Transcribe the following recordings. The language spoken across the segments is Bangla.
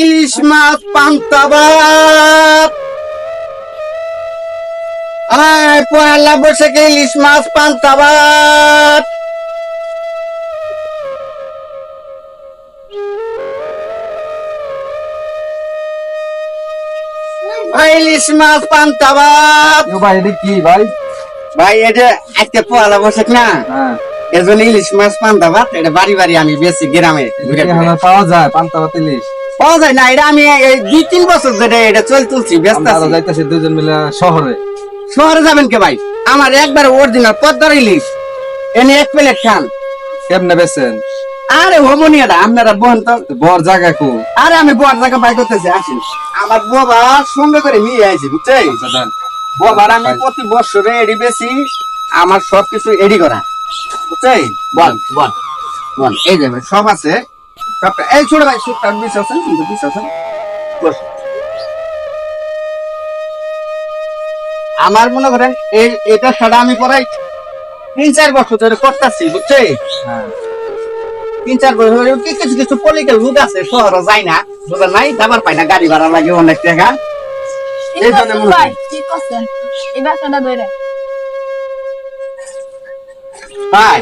ইলিশ মাছ পান্তা ভাত। আয় পয়লা বৈশাখে ইলিশ মাছ পান্তা ভাত। ইলিশ মাছ পান্তা ভাত। ভাই এটা কি ভাই? ভাই এটা আজকে পয়লা বৈশাখ না? হ্যাঁ। এজন্য ইলিশ মাছ পান্তা ভাত এটা বাড়ি বাড়ি আমি বেশি গ্রামে। পাওয়া যায় পান্তা ভাত ইলিশ? পাওয়া যায় না এটা আমি এই দুই তিন বছর ধরে এটা চল তুলছি ব্যস্ত আমরা আছি। যাইতেছি দুজন মিলে শহরে। শহরে যাবেন কে ভাই? আমার একবার অরিজিনাল পদ্মার ইলিশ। এনে এক প্লেট খান। কেমনে বেছেন আরে হবনি এটা আপনারা বোন তো। বর জায়গা কো? আরে আমি বর জায়গা বাই করতেছি আসেন। আমার বাবা সঙ্গে করে নিয়ে আইছি বুঝছেন? বাবার আমি প্রতি বছরে এডি বেশি আমার সবকিছু এডি করা। বুঝছেন? বল বল বল। এই যাবে সব আছে। সবটা এই ছোট ভাই সুটটা বিশ আছে কিন্তু বিশ আছে। বস। আমার মনে করেন এই এটা ছাড়া আমি পড়াই তিন চার বছর ধরে করতেছি বুঝছেন হ্যাঁ। তিন চার বছর ধরে কি কিছু কিছু পলিটিক্যাল লোক আছে শহরে যায় না বোঝা নাই? যাবার পায় না গাড়ি ভাড়া লাগে অনেক টাকা। এই জন্য মনে হয়। ঠিক আছে এই বাসাটা ধরে। ভাই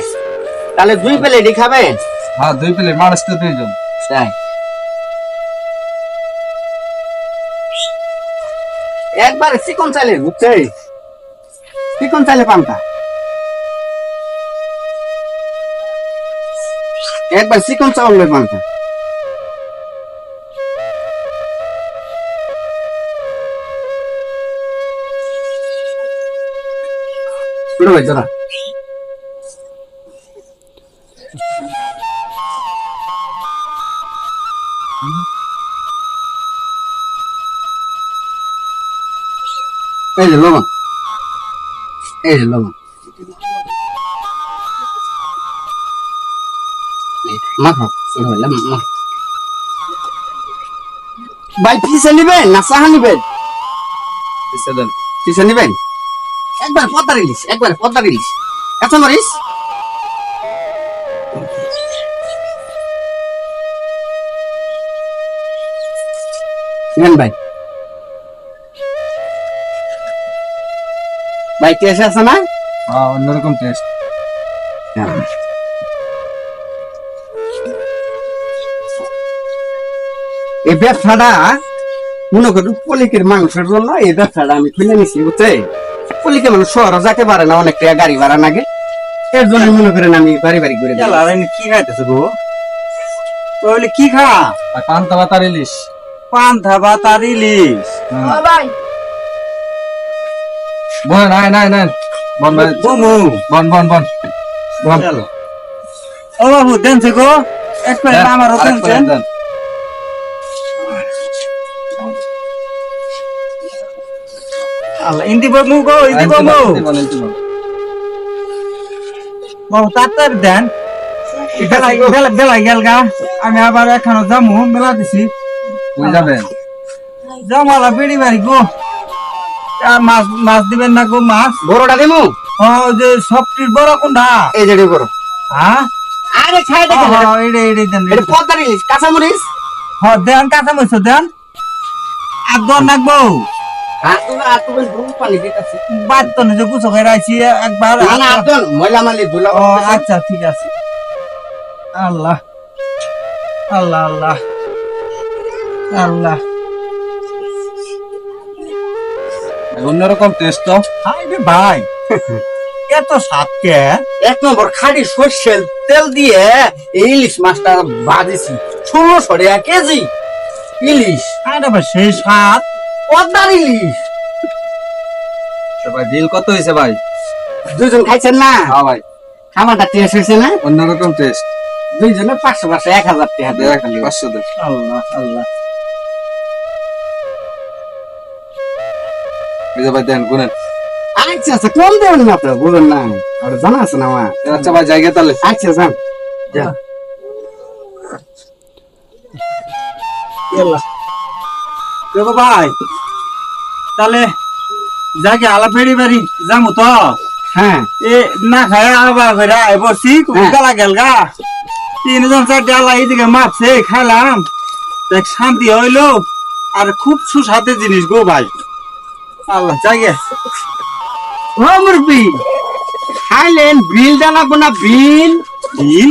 তাহলে দুই প্লেটই খাবেন? হ্যাঁ দুই প্লেট মানুষ তো দুইজন। তাই। একবার চিকন চাইলে বুঝছে? চিকন চাইলে পান্তা। একবার চিকন চাউল পান্তা। শুরু ভাই তোরা এই যে লবণ। এই যে লবণ। মাখো ভাই পিসে নিবেন না চাহা নিবেন? দিছে দেন। পিসে নিবেন? একবার পদ্মার ইলিশ একবার পদ্মার ইলিশ এত মরিস ভাই। ভাই টেস্ট আছে না? হ্যাঁ অন্যরকম টেস্ট এই ব্যবসাটা মনে করি পলিকের মাংসের জন্য এই ব্যবসাটা আমি খুলে নিছি বুঝছে? পলিকে মানুষ শহর যাতে পারে না অনেক টাকা গাড়ি ভাড়া লাগে। এর জন্য মনে করেন আমি বাড়ি বাড়ি ঘুরে। কি খাইতেছে গো? তাহলে কি খা? পান্তা ভাত আর ইলিশ। পান্থা বা তার ইলিশ। হ্যাঁ। ভাই বন নাই নাই নাই। বন বুমু বন। বন বন বন। ও বাবু দেনছে গো এক প্লেট আমারও দেন। আল্লাহ ইন্দি বাবু গো ইন্দি বাবু দিন, বন, দিন, বন। বাবু তাড়াতাড়ি দেন। বেলা বেলা বেলা গেল গা। আমি আবার এখানে যামু বেলা দিছি। যাবেন জমালা বেড়ি বাড়ি গো। মাছ মাছ দিবেন না গো মাছ? বড়টা দেবো ও যে সবটির বড় কোনটা? এই যে বড়। হ্যাঁ আরে খাই দেখে ও, এইডে এইডে দেন এটা পদ্মার ইলিশ কাঁচামরিচ? হ দেন কাঁচা মরিচ দেন আর দর নাকবো আচ্ছা ঠিক আছে। আল্লাহ আল্লাহ আল্লাহ। আল্লাহ। অন্যরকম টেস্ট তো। হাই রে ভাই। এত স্বাদ কে? এক নম্বর খাড়ি সর্ষের তেল দিয়ে ইলিশ মাছটা ভাজিছি ষোলোশো টাকা কেজি। ইলিশ। আরে ভাই সেই স্বাদ। পদ্মার ইলিশ। ভাই বিল কত হয়েছে ভাই? দুজন খাইছেন না? হ্যাঁ ভাই। খাবারটা টেস্ট হয়েছে না? অন্যরকম টেস্ট দুইজনে পাঁচশো পাঁচশো এক হাজার টাকা দিয়ে। খালি পাঁচশো আল্লাহ আল্লাহ। এই ভাই দেন গুনেন। আচ্ছা আচ্ছা কম দেবেন না তো বলুন না। আর জানা আছে না আমার? আচ্ছা ভাই জায়গা তাহলে। আচ্ছা যান। যান ভাই তাহলে যাকে আলা ফেরি বাড়ি যামু তো? হ্যাঁ। এ না খায় আবার করে আই বসি হ্যাঁ। গালা তিনজন চারটে আলা এইদিকে মাপছে খাইলাম। দেখ শান্তি হইল। আর খুব সুস্বাদের জিনিস গো ভাই। আল্লাহ জাগে। ও মুরব্বি খাইলেন বিল জানাব না বিল? বিল?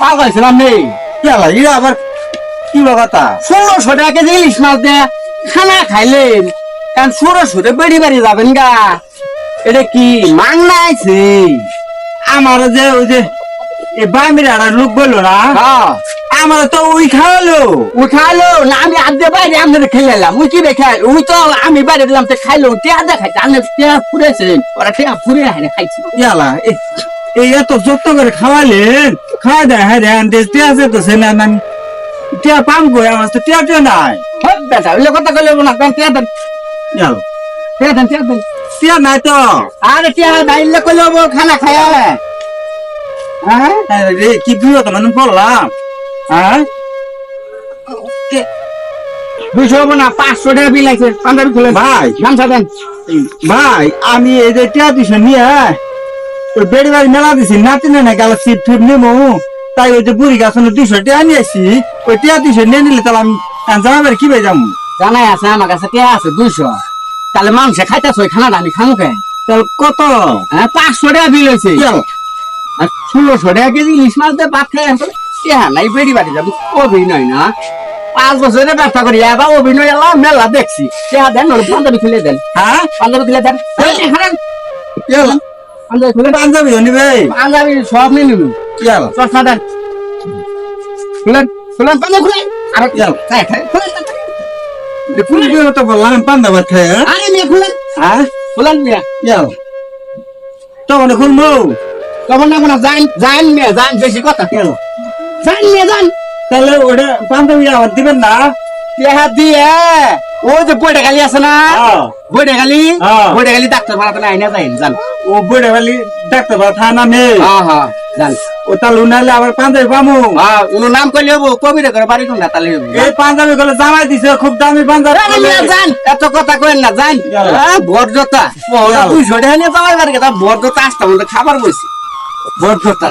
পাগাইছিলাম নেই কেলা ইরা আবার কি কথা? ষোলোশো টাকা কেজি ইলিশ মাছ দিয়ে খানা খাইলেন। কারণ ষোলোশো টাকা বেড়ি বাড়ি যাবেন গা। এটা কি মাংনা আছে? আমার যে ওই যে এই বাইমের একটা লোক বলল না? হ্যাঁ। আমার তো ওই খাওয়ালো উঠালো না আমি আদে বাইরে আমাদের খেলে এলাম ওই কি দেখে? ওই তো আমি বাইরে দিলাম তো খাইলো। টিয়া দেখাইছে। আমি টিয়া ফুরেছে ওরা টিয়া ফুরে হাইনে খাইছি। ইয়ালা এই এত যত্ন করে খাওয়ালেন খাওয়া দেয় হ্যাঁ রে আনতে টিয়া আছে তো সে না আমি টিয়া পাম কই? আমার তো টিয়া টিয়া নাই। হট বেটা ওই কথা কইলে না। কারণ টিয়া দেন ইয়ালো টিয়া দেন টিয়া দেন। টিয়া নাই তো। আরে টিয়া বাইলে কইলে খানা খায়া হ্যাঁ? রে কি মানে পড়লাম হ্যাঁ? হব না পাঁচশো টাকা বিল আছে পাঞ্জাবি খুলে ভাই। গামছা দেন। ভাই আমি এই যে টিয়া দিছি নিয়ে ওই বেড়ি বাড়ি মেলা দিছি নাতি না গেল সিট ফুট নেব তাই ওই যে বুড়ি গাছ দুইশো টিয়া নিয়ে আসি। ওই টিয়া দুইশো নিয়ে নিলে তাহলে আমি জামা কি ভাই যাব? জানাই আছে আমার কাছে টিয়া আছে দুইশো। তাহলে মাংসে খাইতেছ ওই খানাটা আমি খামু কে? তাহলে কত? হ্যাঁ পাঁচশো টাকা বিল হয়েছে। ষোলোশো টাকা কেজি ইলিশ মাছ দিয়ে ভাত খাই আসলে টিয়া নাই বেড়ি বাড়ি যাব অভিনয় না। পাঁচ বছরের ব্যবসা করি এবার অভিনয় এলাম মেলা দেখছি। টিয়া দেন নলে পাঞ্জাবি খুলে দেন। হ্যাঁ? পাঞ্জাবি খুলে দেন। পাঞ্জাবি খুলে পাঞ্জাবি ভাই পাঞ্জাবি সব নিয়ে নিবি। চশমা দেন। খুলেন খুলেন পাঞ্জাবি খুলেন। আর খুলেন তো বললাম পাঞ্জাবার খেয়ে আরে মেয়ে খুলেন। হ্যাঁ? খুলেন মেয়ে। ইয়ালো তখন খুলবো। তখন না কোনো যান যান মেয়ে যান বেশি কথা। ইয়ালো যান মেয়ে যান তাহলে ওটা পাঞ্জাবি আমার দিবেন না? টেহা দিয়ে। ও যে বইটা খালি আছে না? হ্যাঁ। বইটা খালি হ্যাঁ। বইটা খালি ডাক্তার নাই না যাই জান। ও বড়ে খালি ডাক্তার বাবা থা হ্যাঁ হ্যাঁ জান। ও তাহলে উনালে আবার পাঞ্জাবি পামু? হ্যাঁ উনো নাম কইলে হব কবিরে করে বাড়ি কোন না তাহলে এই পাঞ্জাবি গুলো জামাই দিছে খুব দামি পাঞ্জাবি জান এত কথা কইন না জান। বর্জতা ইয়ালা। দুইশো টাকা যাওয়ার বাড়ি কথা বর্জতা আসতাম খাবার বসি বর্জতা